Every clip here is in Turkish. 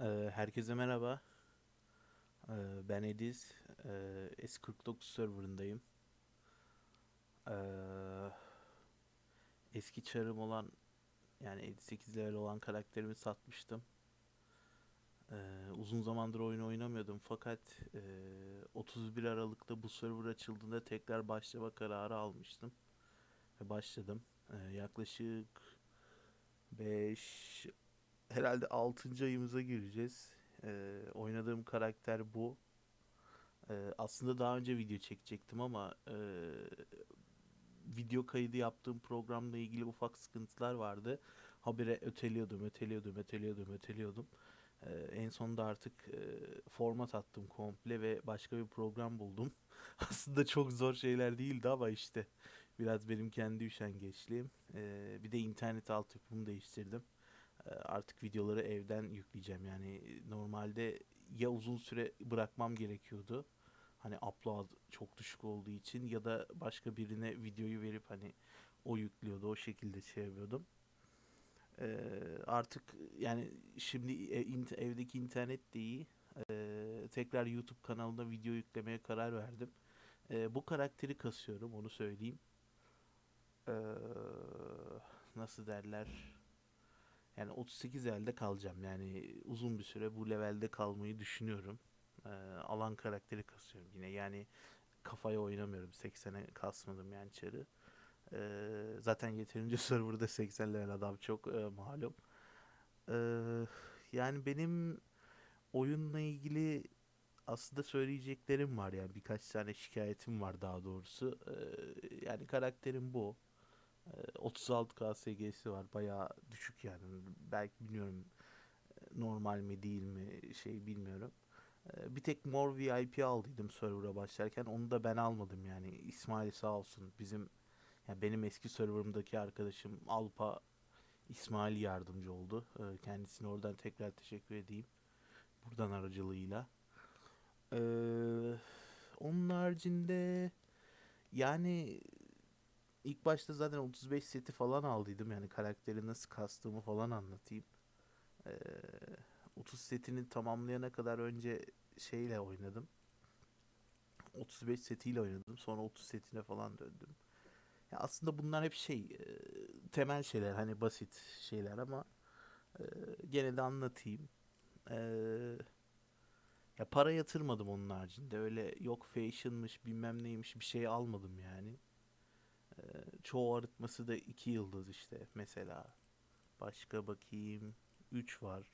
Ee, herkese merhaba. Ee, ben Ediz. Ee, S49 serverındayım. Eski çarım olan yani 58 level olan karakterimi satmıştım. Uzun zamandır oyun oynamıyordum fakat e, 31 Aralık'ta bu server açıldığında tekrar başlama kararı almıştım. Ve başladım. Yaklaşık 5 herhalde 6. ayımıza gireceğiz. Ee, oynadığım karakter bu. Ee, aslında daha önce video çekecektim ama e, video kaydı yaptığım programla ilgili ufak sıkıntılar vardı. Habire öteliyordum, öteliyordum, öteliyordum, öteliyordum. Ee, en sonunda artık e, format attım komple ve başka bir program buldum. Aslında çok zor şeyler değildi ama işte biraz benim kendi üşengeçliğim. Ee, bir de internet altyapımı değiştirdim. Ee, artık videoları evden yükleyeceğim. Yani normalde ya uzun süre bırakmam gerekiyordu. Hani upload çok düşük olduğu için ya da başka birine videoyu verip hani o yüklüyordu. O şekilde şey yapıyordum. Ee, artık yani şimdi e- evdeki internet de iyi. Ee, tekrar YouTube kanalına video yüklemeye karar verdim. Ee, bu karakteri kasıyorum onu söyleyeyim. Ee, nasıl derler? Yani 38 levelde kalacağım. Yani uzun bir süre bu levelde kalmayı düşünüyorum. Ee, alan karakteri kasıyorum yine. Yani kafaya oynamıyorum. 80'e kasmadım yani çarı. Ee, zaten yeterince serverda 80 level adam çok e, malum. Ee, yani benim oyunla ilgili aslında söyleyeceklerim var yani birkaç tane şikayetim var daha doğrusu. Ee, yani karakterim bu. Ee, 36 KSG'si var. Bayağı düşük yani. Belki bilmiyorum normal mi değil mi şey bilmiyorum. Ee, bir tek Mor VIP aldıydım server'a başlarken. Onu da ben almadım yani. İsmail sağ olsun. Bizim yani benim eski server'ımdaki arkadaşım Alpa İsmail yardımcı oldu. Ee, kendisine oradan tekrar teşekkür edeyim. Buradan aracılığıyla. Ee, onun haricinde yani İlk başta zaten 35 seti falan aldıydım. Yani karakteri nasıl kastığımı falan anlatayım. Ee, 30 setini tamamlayana kadar önce şeyle oynadım. 35 setiyle oynadım. Sonra 30 setine falan döndüm. Ya aslında bunlar hep şey e, temel şeyler hani basit şeyler ama e, gene de anlatayım. E, ya para yatırmadım onun haricinde. Öyle yok fashion'mış bilmem neymiş bir şey almadım yani. Ee, çoğu arıtması da 2 yıldız işte mesela. Başka bakayım. 3 var.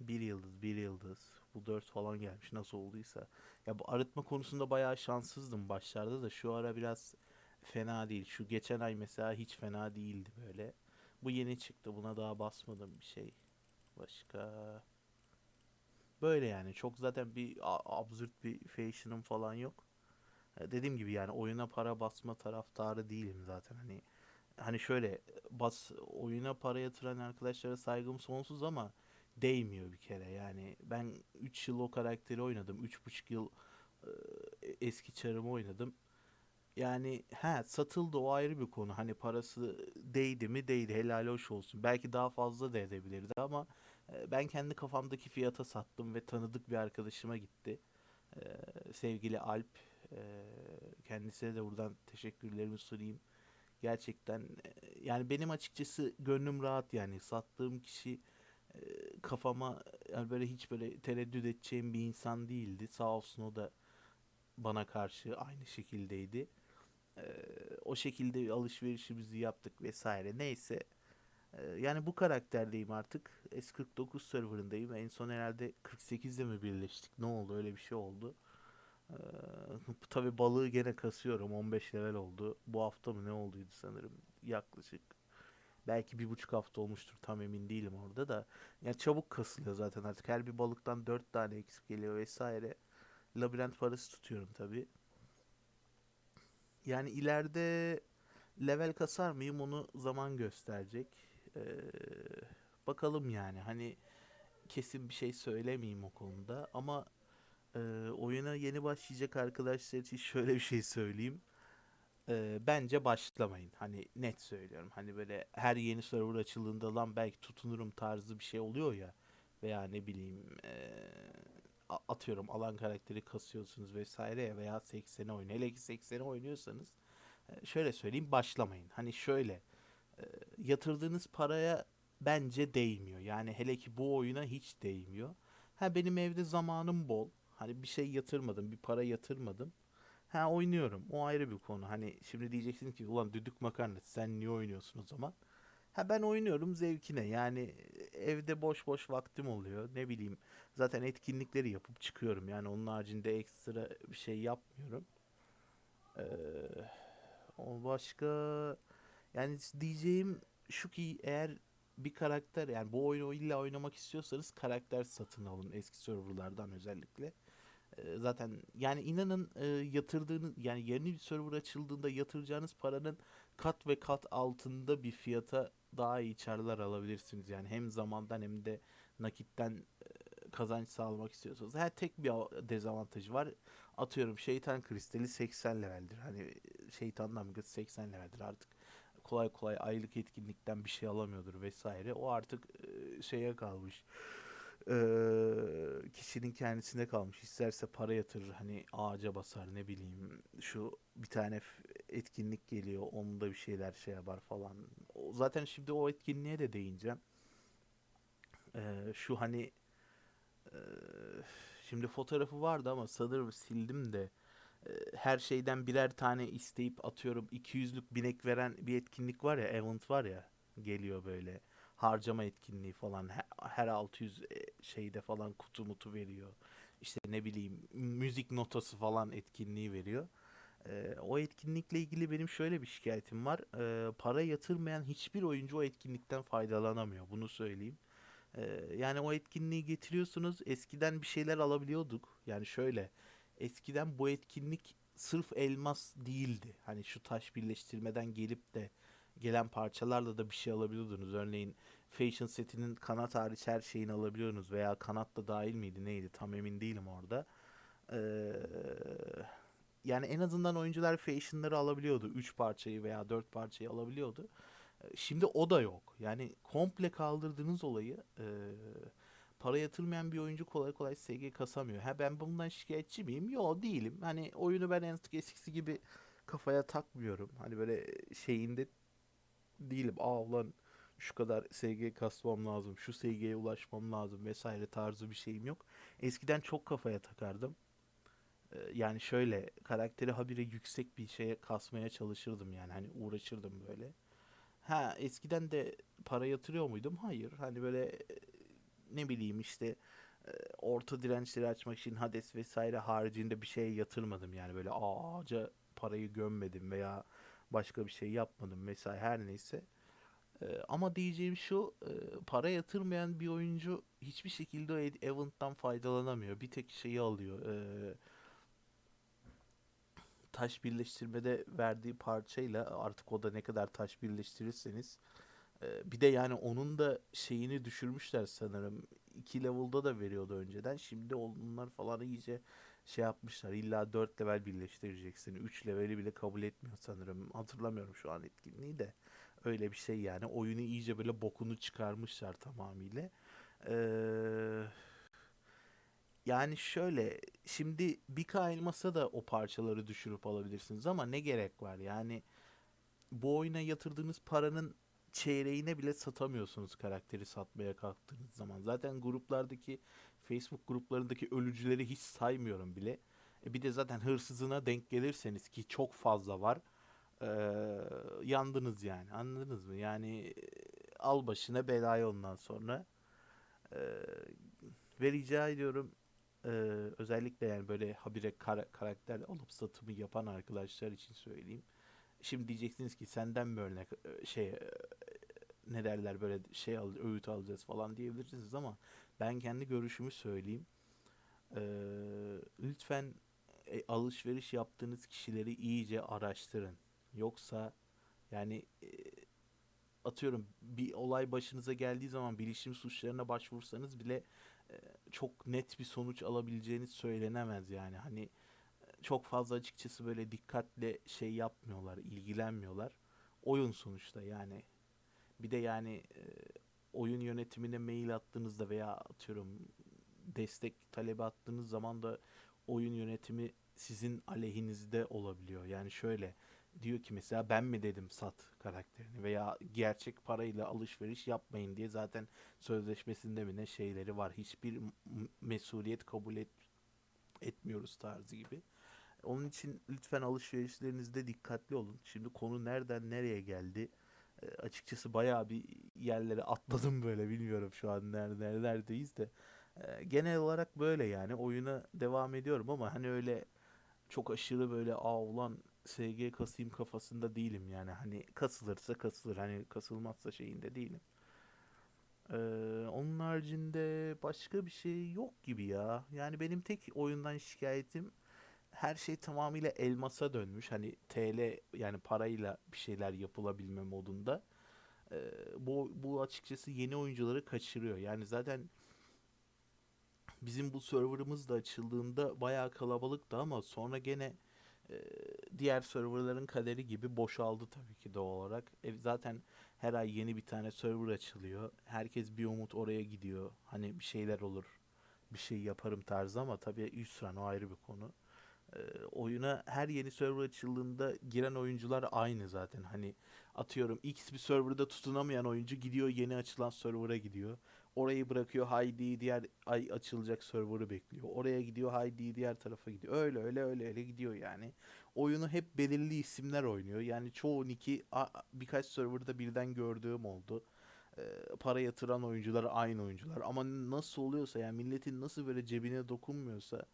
1 yıldız, 1 yıldız. Bu 4 falan gelmiş nasıl olduysa. Ya bu arıtma konusunda bayağı şanssızdım başlarda da şu ara biraz fena değil. Şu geçen ay mesela hiç fena değildi böyle. Bu yeni çıktı. Buna daha basmadım bir şey. Başka böyle yani. Çok zaten bir absürt bir fashion'ım falan yok. E, Dediğim gibi yani oyuna para basma taraftarı değilim zaten. Hani hani şöyle bas oyuna para yatıran arkadaşlara saygım sonsuz ama değmiyor bir kere. Yani ben 3 yıl o karakteri oynadım. Üç buçuk yıl e, eski çarımı oynadım. Yani he satıldı o ayrı bir konu. Hani parası değdi mi? Değdi. Helal hoş olsun. Belki daha fazla da edebilirdi ama e, ben kendi kafamdaki fiyata sattım ve tanıdık bir arkadaşıma gitti. E, sevgili Alp kendisine de buradan teşekkürlerimi sunayım. Gerçekten e, yani benim açıkçası gönlüm rahat yani sattığım kişi e, kafama yani böyle hiç böyle tereddüt edeceğim bir insan değildi. Sağ olsun o da bana karşı aynı şekildeydi. Ee, o şekilde alışverişimizi yaptık vesaire. Neyse. Ee, yani bu karakterdeyim artık. S49 serverındayım. En son herhalde 48'de mi birleştik? Ne oldu? Öyle bir şey oldu. Ee, tabii balığı gene kasıyorum. 15 level oldu. Bu hafta mı ne olduydu sanırım. Yaklaşık. Belki bir buçuk hafta olmuştur. Tam emin değilim orada da. Yani çabuk kasılıyor zaten artık. Her bir balıktan 4 tane eksik geliyor vesaire. Labirent parası tutuyorum tabii. Yani ileride level kasar mıyım onu zaman gösterecek. Ee, bakalım yani. Hani kesin bir şey söylemeyeyim o konuda. Ama ee, oyuna yeni başlayacak arkadaşlar için şöyle bir şey söyleyeyim. Ee, bence başlamayın. Hani net söylüyorum. Hani böyle her yeni server açıldığında lan belki tutunurum tarzı bir şey oluyor ya. veya ne bileyim a- atıyorum alan karakteri kasıyorsunuz vesaire ya veya 80'e oynuyor. Hele ki 80'e oynuyorsanız e, şöyle söyleyeyim başlamayın. Hani şöyle e, yatırdığınız paraya bence değmiyor. Yani hele ki bu oyuna hiç değmiyor. Ha benim evde zamanım bol. Hani bir şey yatırmadım, bir para yatırmadım. Ha oynuyorum. O ayrı bir konu. Hani şimdi diyeceksin ki ulan düdük makarna sen niye oynuyorsun o zaman? Ha ben oynuyorum zevkine. Yani evde boş boş vaktim oluyor. Ne bileyim. Zaten etkinlikleri yapıp çıkıyorum. Yani onun haricinde ekstra bir şey yapmıyorum. Ee, başka yani diyeceğim şu ki eğer bir karakter yani bu oyunu illa oynamak istiyorsanız karakter satın alın eski serverlardan özellikle. Ee, zaten yani inanın e, yatırdığınız yani yeni bir server açıldığında yatıracağınız paranın kat ve kat altında bir fiyata daha iyi karlar alabilirsiniz. Yani hem zamandan hem de nakitten e, kazanç sağlamak istiyorsanız. Her tek bir av- dezavantajı var. Atıyorum şeytan kristali 80 leveldir. Hani e, şeytan damgası 80 leveldir artık. Kolay kolay aylık etkinlikten bir şey alamıyordur vesaire. O artık e, şeye kalmış. Eee, kişinin kendisine kalmış. İsterse para yatırır hani ağaca basar ne bileyim. Şu bir tane etkinlik geliyor. Onda bir şeyler şey yapar falan. O, zaten şimdi o etkinliğe de değineceğim. Eee, şu hani eee, şimdi fotoğrafı vardı ama sanırım sildim de her şeyden birer tane isteyip atıyorum 200'lük binek veren bir etkinlik var ya, event var ya geliyor böyle harcama etkinliği falan her, her 600 e, şeyde falan kutu mutu veriyor. İşte ne bileyim müzik notası falan etkinliği veriyor. Eee, o etkinlikle ilgili benim şöyle bir şikayetim var. Eee, para yatırmayan hiçbir oyuncu o etkinlikten faydalanamıyor. Bunu söyleyeyim. Eee, yani o etkinliği getiriyorsunuz. Eskiden bir şeyler alabiliyorduk. Yani şöyle. Eskiden bu etkinlik sırf elmas değildi. Hani şu taş birleştirmeden gelip de gelen parçalarla da bir şey alabiliyordunuz. Örneğin Fashion setinin kanat hariç her şeyini alabiliyordunuz. Veya kanat da dahil miydi neydi tam emin değilim orada. Eee, yani en azından oyuncular Fashion'ları alabiliyordu. 3 parçayı veya 4 parçayı alabiliyordu. E, Şimdi o da yok. Yani komple kaldırdığınız olayı e, para yatırmayan bir oyuncu kolay kolay SG kasamıyor. Ha ben bundan şikayetçi miyim? Yok değilim. Hani oyunu ben artık eskisi gibi kafaya takmıyorum. Hani böyle şeyinde değilim. Aa ulan şu kadar SG kasmam lazım. Şu SG'ye ulaşmam lazım vesaire tarzı bir şeyim yok. Eskiden çok kafaya takardım. E, yani şöyle karakteri habire yüksek bir şeye kasmaya çalışırdım yani. Hani uğraşırdım böyle. Ha eskiden de para yatırıyor muydum? Hayır. Hani böyle e, ne bileyim işte e, orta dirençleri açmak için Hades vesaire haricinde bir şeye yatırmadım. Yani böyle ağaca parayı gömmedim veya başka bir şey yapmadım vesaire her neyse. E, ama diyeceğim şu e, para yatırmayan bir oyuncu hiçbir şekilde o event'tan faydalanamıyor. Bir tek şeyi alıyor. E, taş birleştirmede verdiği parçayla artık o da ne kadar taş birleştirirseniz e, bir de yani onun da şeyini düşürmüşler sanırım. 2 level'da da veriyordu önceden. Şimdi onlar falan iyice şey yapmışlar. İlla 4 level birleştireceksin. 3 leveli bile kabul etmiyor sanırım. Hatırlamıyorum şu an etkinliği de. Öyle bir şey yani. Oyunu iyice böyle bokunu çıkarmışlar tamamıyla. Eee yani şöyle şimdi bir elmasa da o parçaları düşürüp alabilirsiniz ama ne gerek var? Yani bu oyuna yatırdığınız paranın çeyreğine bile satamıyorsunuz karakteri satmaya kalktığınız zaman. Zaten gruplardaki Facebook gruplarındaki ölücüleri hiç saymıyorum bile. E bir de zaten hırsızına denk gelirseniz ki çok fazla var. eee, yandınız yani. Anladınız mı? Yani e, al başına belayı ondan sonra. Eee, ve rica ediyorum eee, özellikle yani böyle habire kara- karakter alıp satımı yapan arkadaşlar için söyleyeyim. Şimdi diyeceksiniz ki senden mi örnek e, şey e, ne derler böyle şey al, öğüt alacağız falan diyebilirsiniz ama ben kendi görüşümü söyleyeyim. Eee, lütfen e, alışveriş yaptığınız kişileri iyice araştırın. Yoksa yani e, atıyorum bir olay başınıza geldiği zaman bilişim suçlarına başvursanız bile e, çok net bir sonuç alabileceğiniz söylenemez yani. Hani çok fazla açıkçası böyle dikkatle şey yapmıyorlar, ilgilenmiyorlar. Oyun sonuçta yani. Bir de yani e, oyun yönetimine mail attığınızda veya atıyorum destek talebi attığınız zaman da oyun yönetimi sizin aleyhinizde olabiliyor. Yani şöyle diyor ki mesela ben mi dedim sat karakterini veya gerçek parayla alışveriş yapmayın diye zaten sözleşmesinde mi ne şeyleri var. Hiçbir mesuliyet kabul et, etmiyoruz tarzı gibi. Onun için lütfen alışverişlerinizde dikkatli olun. Şimdi konu nereden nereye geldi? Açıkçası bayağı bir yerlere atladım böyle bilmiyorum şu an nerede neredeyiz de. Genel olarak böyle yani oyuna devam ediyorum ama hani öyle çok aşırı böyle aa ulan SG kasayım kafasında değilim yani hani kasılırsa kasılır hani kasılmazsa şeyinde değilim. Ee, onun haricinde başka bir şey yok gibi ya. Yani benim tek oyundan şikayetim her şey tamamıyla elmasa dönmüş. Hani TL yani parayla bir şeyler yapılabilme modunda. Ee, bu, bu açıkçası yeni oyuncuları kaçırıyor. Yani zaten bizim bu serverımız da açıldığında bayağı kalabalıktı ama sonra gene e, diğer serverların kaderi gibi boşaldı tabii ki doğal olarak. E, zaten her ay yeni bir tane server açılıyor. Herkes bir umut oraya gidiyor. Hani bir şeyler olur. Bir şey yaparım tarzı ama tabii hüsran o ayrı bir konu. Oyuna her yeni server açıldığında giren oyuncular aynı zaten. Hani atıyorum X bir serverda tutunamayan oyuncu gidiyor yeni açılan server'a gidiyor. Orayı bırakıyor haydi diğer ay açılacak server'ı bekliyor. Oraya gidiyor haydi diğer tarafa gidiyor. Öyle öyle öyle öyle gidiyor yani. Oyunu hep belirli isimler oynuyor. Yani çoğu nick'i birkaç serverda birden gördüğüm oldu. Para yatıran oyuncular aynı oyuncular. Ama nasıl oluyorsa yani milletin nasıl böyle cebine dokunmuyorsa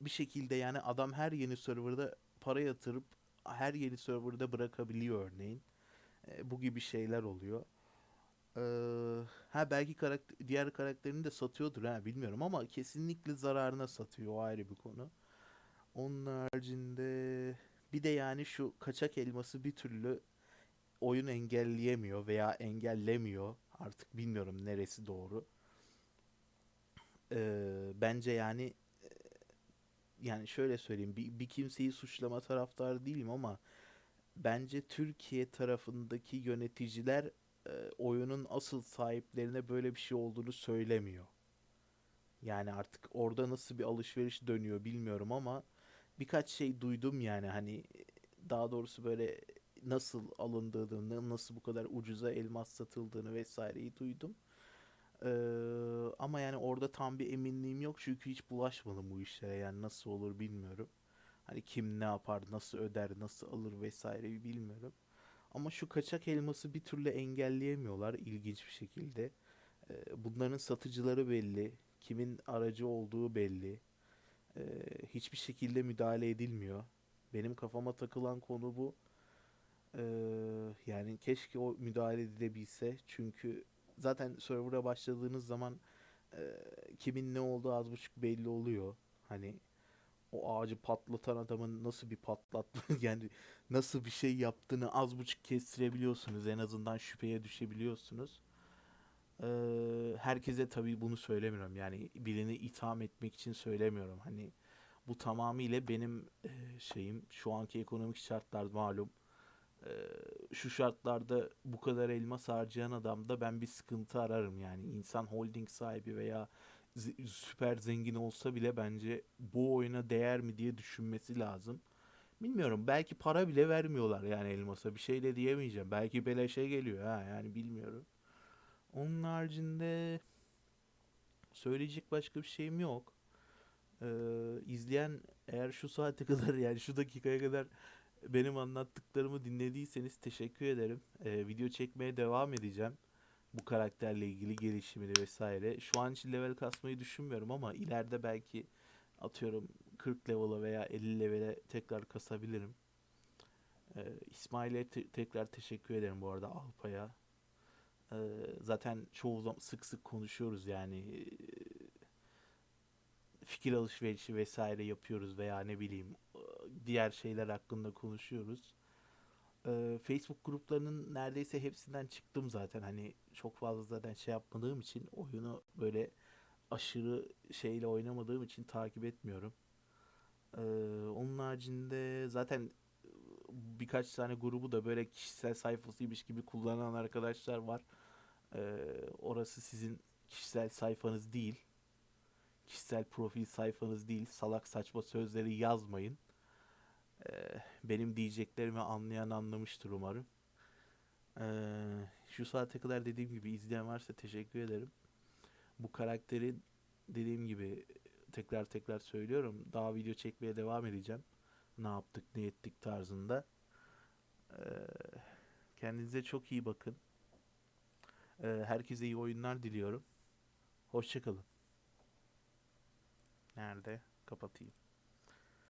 bir şekilde yani adam her yeni serverda para yatırıp her yeni serverda bırakabiliyor örneğin. Ee, bu gibi şeyler oluyor. Ee, ha belki karakter, diğer karakterini de satıyordur ha bilmiyorum ama kesinlikle zararına satıyor o ayrı bir konu. Onun haricinde bir de yani şu kaçak elması bir türlü oyun engelleyemiyor veya engellemiyor. Artık bilmiyorum neresi doğru. Ee, bence yani yani şöyle söyleyeyim bir, bir kimseyi suçlama taraftarı değilim ama bence Türkiye tarafındaki yöneticiler e, oyunun asıl sahiplerine böyle bir şey olduğunu söylemiyor. Yani artık orada nasıl bir alışveriş dönüyor bilmiyorum ama birkaç şey duydum yani hani daha doğrusu böyle nasıl alındığını, nasıl bu kadar ucuza elmas satıldığını vesaireyi duydum. Ee, ama yani orada tam bir eminliğim yok çünkü hiç bulaşmadım bu işlere yani nasıl olur bilmiyorum. Hani kim ne yapar, nasıl öder, nasıl alır vesaireyi bilmiyorum. Ama şu kaçak elması bir türlü engelleyemiyorlar ilginç bir şekilde. Ee, bunların satıcıları belli, kimin aracı olduğu belli. Ee, hiçbir şekilde müdahale edilmiyor. Benim kafama takılan konu bu. Ee, yani keşke o müdahale edilebilse. Çünkü zaten server'a başladığınız zaman e, kimin ne olduğu az buçuk belli oluyor. Hani o ağacı patlatan adamın nasıl bir patlatma yani nasıl bir şey yaptığını az buçuk kestirebiliyorsunuz. En azından şüpheye düşebiliyorsunuz. Ee, herkese tabii bunu söylemiyorum. Yani birini itham etmek için söylemiyorum. Hani bu tamamıyla benim e, şeyim. Şu anki ekonomik şartlar malum. Şu şartlarda bu kadar elmas harcayan adamda ben bir sıkıntı ararım. Yani insan holding sahibi veya süper zengin olsa bile bence bu oyuna değer mi diye düşünmesi lazım. Bilmiyorum. Belki para bile vermiyorlar yani elmasa. Bir şey de diyemeyeceğim. Belki beleşe geliyor ha yani bilmiyorum. Onun haricinde söyleyecek başka bir şeyim yok. Ee, izleyen eğer şu saate kadar yani şu dakikaya kadar benim anlattıklarımı dinlediyseniz teşekkür ederim. Ee, video çekmeye devam edeceğim. Bu karakterle ilgili gelişimini vesaire. Şu an için level kasmayı düşünmüyorum ama ileride belki atıyorum 40 level'a veya 50 level'e tekrar kasabilirim. Ee, İsmail'e te- tekrar teşekkür ederim bu arada Alpa'ya. Ee, zaten çoğu zaman sık sık konuşuyoruz yani Ee, fikir alışverişi vesaire yapıyoruz veya ne bileyim e, diğer şeyler hakkında konuşuyoruz. Ee, Facebook gruplarının neredeyse hepsinden çıktım zaten hani çok fazla zaten şey yapmadığım için oyunu böyle aşırı şeyle oynamadığım için takip etmiyorum. Ee, onun haricinde zaten birkaç tane grubu da böyle kişisel sayfasıymış gibi kullanan arkadaşlar var. Ee, orası sizin kişisel sayfanız değil. Kişisel profil sayfanız değil. Salak saçma sözleri yazmayın. Benim diyeceklerimi anlayan anlamıştır umarım. Şu saate kadar dediğim gibi izleyen varsa teşekkür ederim. Bu karakterin dediğim gibi tekrar tekrar söylüyorum. Daha video çekmeye devam edeceğim. Ne yaptık, ne ettik tarzında. Kendinize çok iyi bakın. Herkese iyi oyunlar diliyorum. Hoşçakalın. Nerede? Kapatayım.